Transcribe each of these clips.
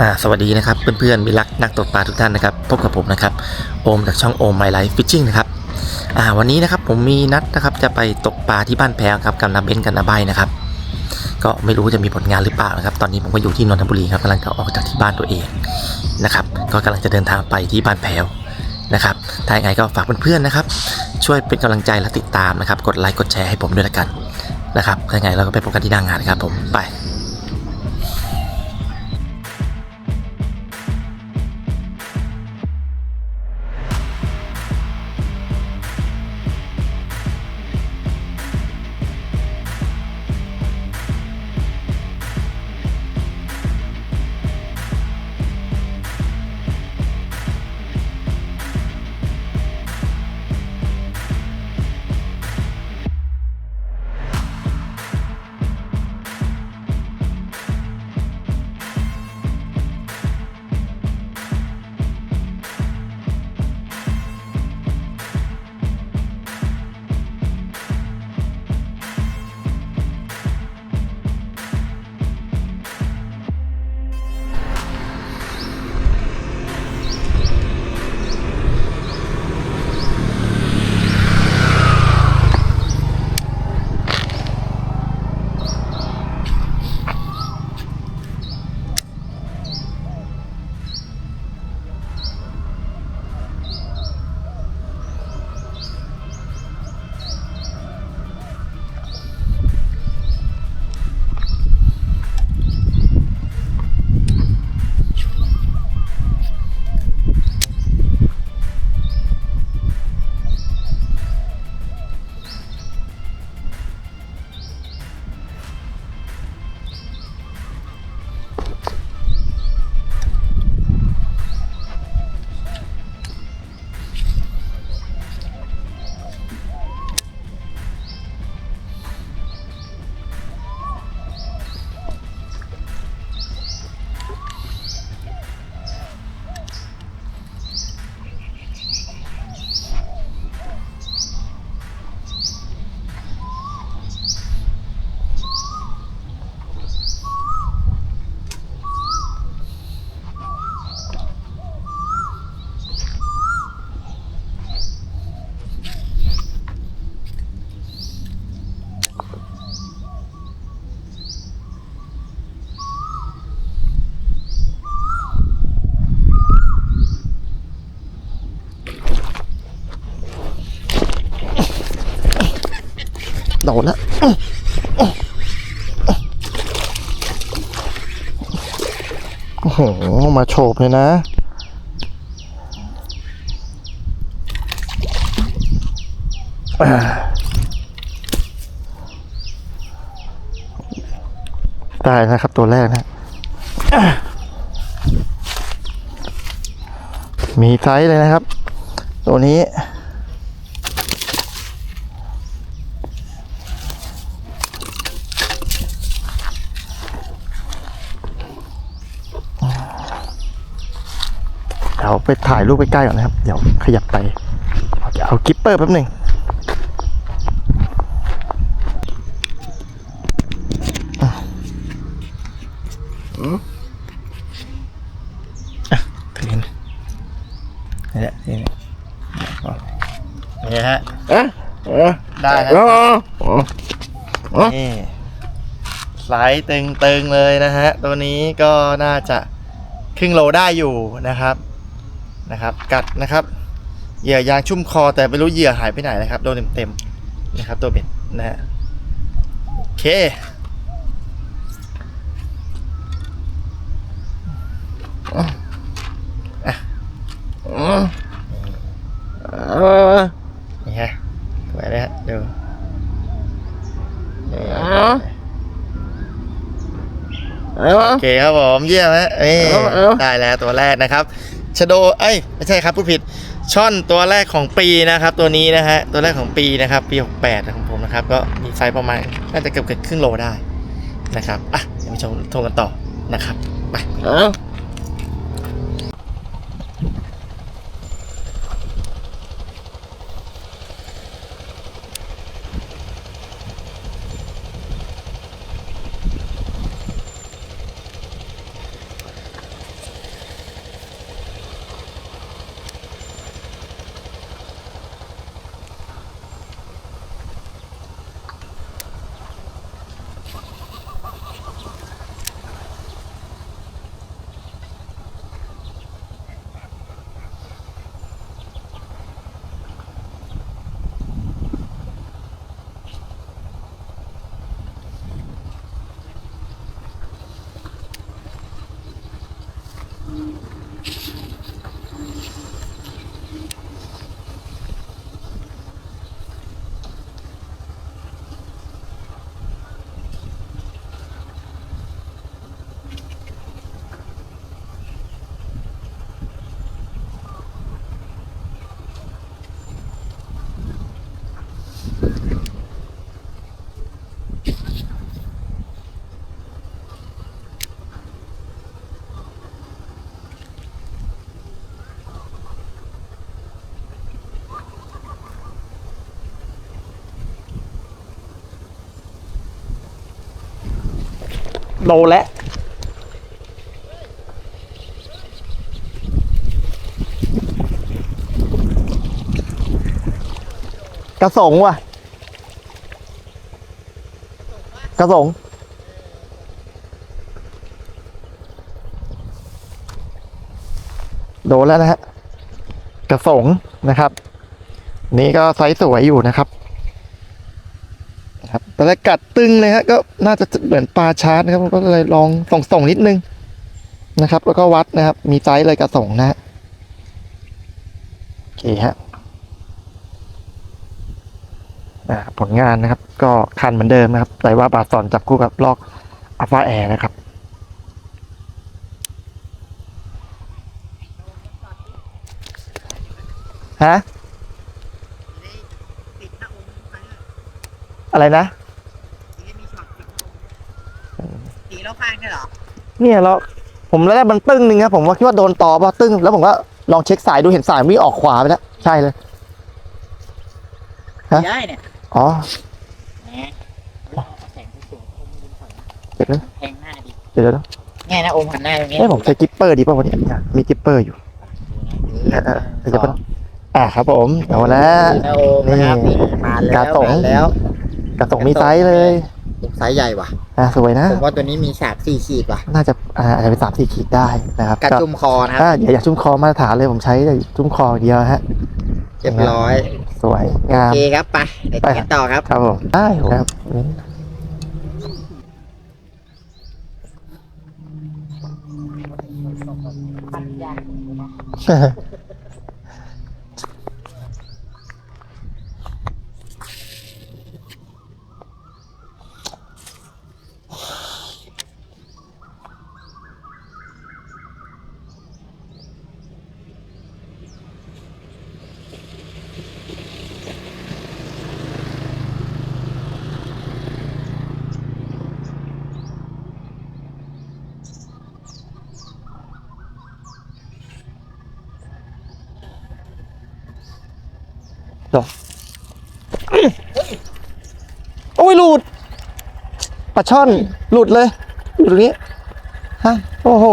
อ่าสวัสดีนะครับเพื่อนๆมิรักนักตกปลาทุกท่านนะครับพบกับผมนะครับโอมจากช่องโอมไมไลฟ์ฟิชชิ่งนะครับอ่าวันนี้นะครับผมมีนัดนะครับจะไปตกปลาที่บ้านแพงครับกับนาเบนกับนาใบนะครับ ก็ไม่รู้จะมีผลงานหรือเปล่านะครับ ตอนนี้ผมก็อยู่ที่นนทบุรีครับกำลังจะออกจากที่บ้านตัวเองนะครับ ก็กำลังจะเดินทางไปที่บ้านแพวนะครับถ้าอย่างไรก็ฝากเพื่อนๆนะครับ ช่วยเป็นกำลังใจและติดตามนะครับ กดไลค์กดแชร์ให้ผมด้วยละกันนะครับถ้าอย่างไรเราก็ไปพบกันที่หน้างานนะครับผมไป โดนแล้วโอ้โห มาโฉบเลยนะอ่าได้นะครับตัวแรกนะ มีไซส์เลยนะครับ ตัวนี้ ดี๋ยวไปถ่ายรูปใกล้ๆก่อนนะครับ เดี๋ยวขยับไปเอากิปเปอร์แป๊บหนึ่งอะอืมอะถือนี่นี่แหละนี่แหละนี่ฮะเอ๊ะเอ๊ะได้นะอ๋ออ๋อนี่สายตึงๆเลยนะฮะ ตัวนี้ก็น่าจะครึ่งโลได้อยู่นะครับ นะครับ กัดนะครับ เหยื่อยางชุ่มคอแต่ไม่รู้เหยื่อหายไปไหนนะครับ โดนเต็มๆนะครับ ตัวเบ็ดนะฮะโอเคอ๋ออ๋อนี่ฮะสวยเลยฮะดูอ๋อเอ้โอเคครับผมเยี่ยมฮะนี่เอาเอาได้แล้วตัวแรกนะครับ ชโดเอ้ยไม่ใช่ครับผู้ผิดช่อนตัวแรกของปีนะครับ ตัวนี้นะฮะตัวแรกของปีนะครับ ปี 68ของผมนะครับ ก็มีไซส์ประมาณน่าจะเกือบเกือบครึ่งโลได้นะครับอะเดี๋ยวไปชมชมกันต่อนะครับไป โตแล้วกระสงว่ะ กระสงโดนแล้วนะฮะกระสงนะครับ นี่ก็ไซส์สวยอยู่นะครับ นะครับแต่ถ้ากัดตึงเลยฮะก็น่าจะเหมือนปลาชาร์จนะครับก็เลยลองส่งส่งนิดนึงนะครับ แล้วก็วัดนะครับ มีไซส์เลยกระส่งนะฮะโอเคฮะผลงานนะครับ ก็คันเหมือนเดิมนะครับแต่ว่าบาสอนจับคู่กับลอกอัลฟาแอร์นะครับฮะอะไรนะ ยังมีช็อตติดหน้าอกตีแล้วพานกันเหรอ เนี่ยเราผมแล้วได้มันตึ้งหนึ่งครับผมว่าคิดว่าโดนต่อป่ะตึ้งแล้วผมก็ลองเช็คสายดูเห็นสายวิ่งออกขวาไปแล้วใช่เลยฮะได้เนี่ยอ๋อแหมเอาแสงไปสูงอมดินก่อนนะเดี๋ยวนะแทงหน้าดิเดี๋ยวเดี๋ยวแง่นะอมหันหน้าตรงนี้เอ้ยผมใช้กิปเปอร์ดีป่ะวันนี้เนี่ยมีกิปเปอร์อยู่เออเออเดี๋ยวจะเป็นอ่าครับผมเอาแล้วนะโอมนะครับนี่มาแล้วกาตงมาแล้วกระสงมีไซส์เลยไซส์ใหญ่ว่ะ อ่าสวยนะ ผมว่าตัวนี้มีสามสี่ขีดว่ะ น่าจะอ่าอาจจะเป็นสามสี่ขีดได้นะครับกระจุ่มคอนะครับอ่าอย่าอย่าชุ่มคอมาตรฐานเลยผมใช้แต่ชุ่มคออย่างเดียวฮะ เรียบร้อย สวยงาโอม เคครับ ไปเดี๋ยวไป กันต่อครับ ครับผมได้ครับ โอ้ยหลุดปลาช่อนหลุดเลยอยู่ตรงนี้ฮะโอ้โห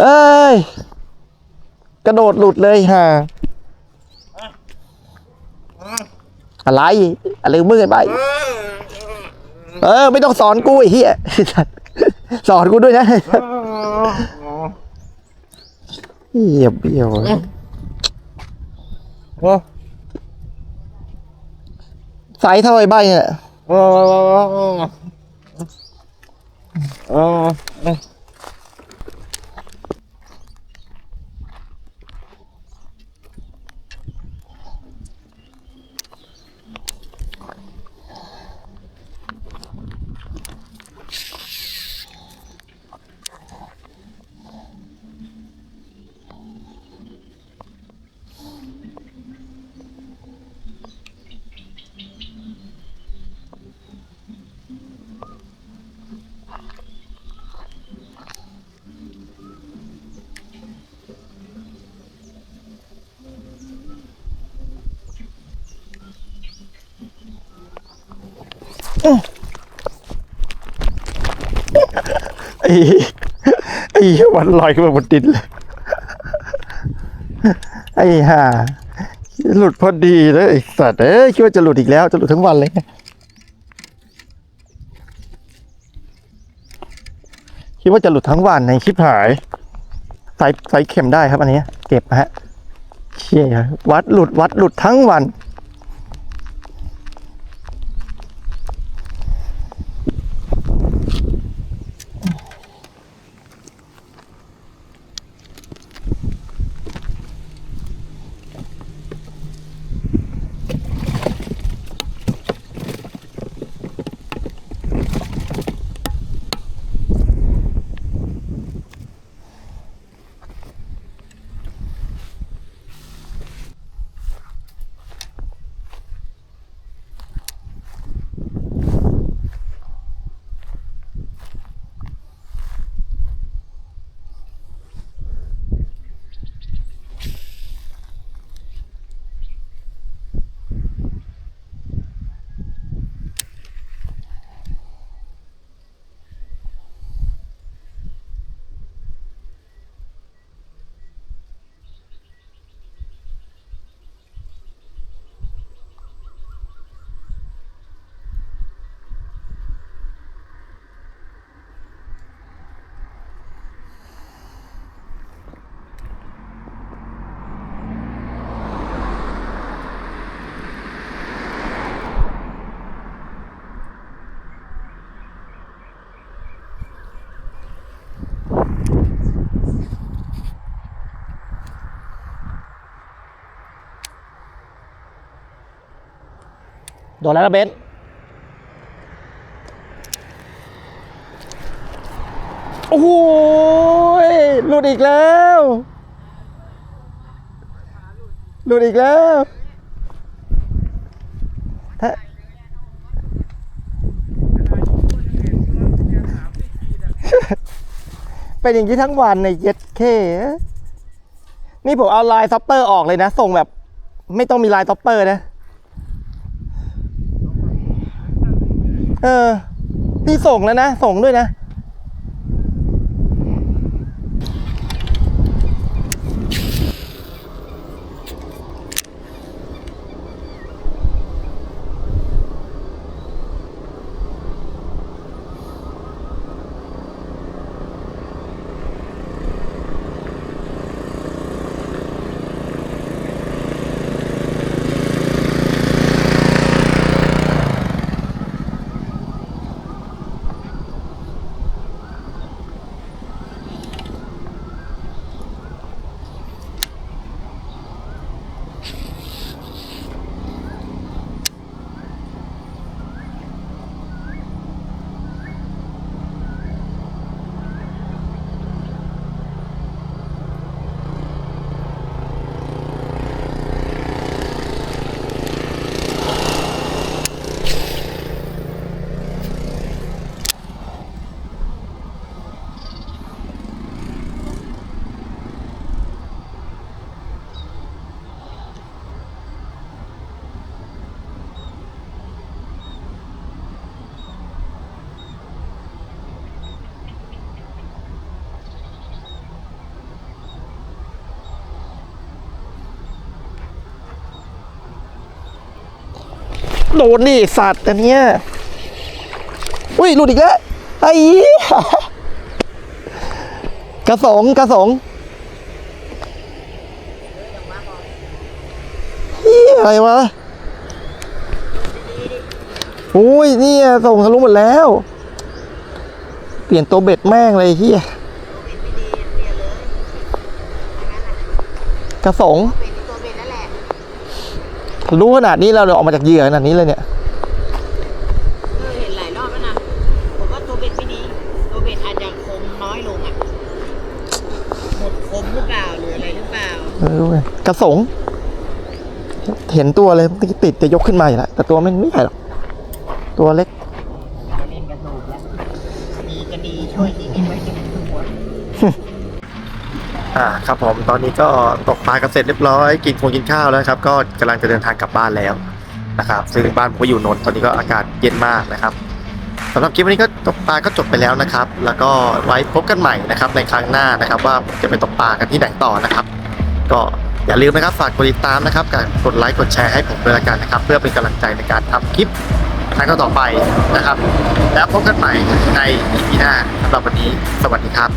เอ้ย กระโดดหลุดเลยฮะอะไร อะไรมึงไอ้ใบเออ ไม่ต้องสอนกูไอ้เหี้ยสอนกูด้วยนะ เหี้ยเบี้ยวโอ้ไซส์เท่าไอ้ใบเนี่ยโอ้โอ้ไอ้ ไอ้วันลอยขึ้นมาบนดินเลย ไอ้ห่าหลุดพอดีเลยไอ้สัตว์เอ้ยคิดว่าจะหลุดอีกแล้ว จะหลุดทั้งวันเลยคิดว่าจะหลุดทั้งวันในคลิปหายใส่ใส่เข็มได้ครับอันนี้ เก็บฮะเชี่ยวัดหลุดวัดหลุดทั้งวัน โดนแล้วนะเบนโอ้โหยหลุดอีกแล้ว หลุดอีกแล้วถ้าเป็นอย่างนี้ทั้งวันในเย็ดเค นี่ผมเอาลายซัปเปอร์ออกเลยนะ ส่งแบบ ไม่ต้องมีลายซัปเปอร์นะ เออ นี่ส่งแล้วนะ ส่งด้วยนะ โดนดิสัตว์อันเนี้ยอุ้ยหลุดอีกแล้วไอ้กระสงกระสงเฮียอะไรวะอุ้ยนี่ส่งทะลุหมดแล้ว เปลี่ยนตัวเบ็ดแม่งเลยเฮียกระสง เป็นตัวเป็นนั่นแหละ รู้ขนาดนี้เราเราออกมาจากเหยื่อขนาดนี้เลยเนี่ยเออเห็นหลายรอบแล้วนะผมว่าตัวเบ็ดไม่ดีตัวเบ็ดอาจจะคมน้อยลงอะหมดคมหรือเปล่าหรืออะไรหรือเปล่าไม่รู้ไงกระสง เห็นตัวเลยติดติดจะยกขึ้นมาอยู่แล้วแต่ตัวไม่ไม่ใหญ่หรอกตัวเล็ก จะเล่นกระสูบแล้วมีก็ดีช่วยนิดๆไว้จนถึงหัว อ่าครับผมตอนนี้ก็ตกปลากันเสร็จเรียบร้อย กินคงกินข้าวแล้วครับก็กำลังจะเดินทางกลับบ้านแล้วนะครับซึ่งบ้านผมก็อยู่นนท์ตอนนี้ก็อากาศเย็นมากนะครับสำหรับคลิปวันนี้ก็ตกปลาก็จบไปแล้วนะครับ แล้วก็ไว้พบกันใหม่นะครับในครั้งหน้านะครับว่าจะไปตกปลากันที่ไหนต่อนะครับ ก็อย่าลืมนะครับฝากกดติดตามนะครับกับกดไลค์กดแชร์ให้ผมด้วยละกันนะครับ เพื่อเป็นกำลังใจในการทำคลิปครั้งต่อไปนะครับ แล้วพบกันใหม่ใน EP หน้าสำหรับวันนี้ สวัสดีครับ